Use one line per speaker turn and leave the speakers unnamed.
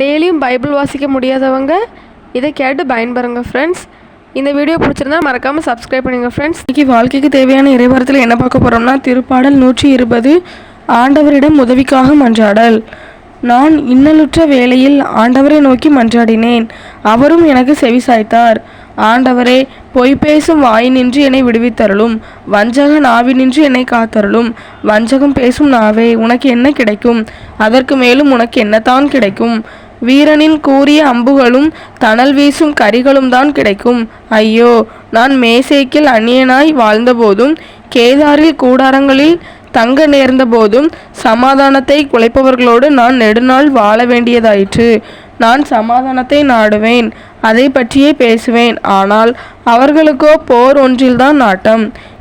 டெய்லியும் பைபிள் வாசிக்க முடியாதவங்க இதை கேட்டு பயன்பெறுங்க ஃப்ரெண்ட்ஸ் இந்த வீடியோ பிடிச்சிருந்தா மறக்காமல் சப்ஸ்கிரைப் பண்ணுங்கள் ஃப்ரெண்ட்ஸ் இன்றைக்கி வாழ்க்கைக்கு தேவையான இறைவரத்தில் என்ன பார்க்க போகிறோம்னா திருப்பாடல் நூற்றி இருபது ஆண்டவரிடம் உதவிக்காக மன்றாடல். நான் இன்னலுற்ற வேளையில் ஆண்டவரை நோக்கி மன்றாடினேன். அவரும் எனக்கு செவிசாய்த்தார் ஆண்டவரே பொய் பேசும் வாயினின்று என்னை விடுவித்தருளும். வஞ்சக நாவினின்று என்னை காத்தருளும். வஞ்சகம் பேசும் நாவே உனக்கு என்ன கிடைக்கும்? அதற்கு மேலும் உனக்கு என்னத்தான் கிடைக்கும்? வீரனின் கூறிய அம்புகளும் தணல் வீசும் கரிகளும் தான் கிடைக்கும். ஐயோ நான் மேசேக்கில் அந்நியனாய் வாழ்ந்தபோதும் கேதாரில் கூடாரங்களில் தங்க நேர்ந்த போதும் சமாதானத்தை குலைப்பவர்களோடு நான் நெடுநாள் வாழ வேண்டியதாயிற்று. நான் சமாதானத்தை நாடுவேன் அதை பற்றியே பேசுவேன். ஆனால் அவர்களுக்கோ போர் ஒன்றில்தான் நாட்டம்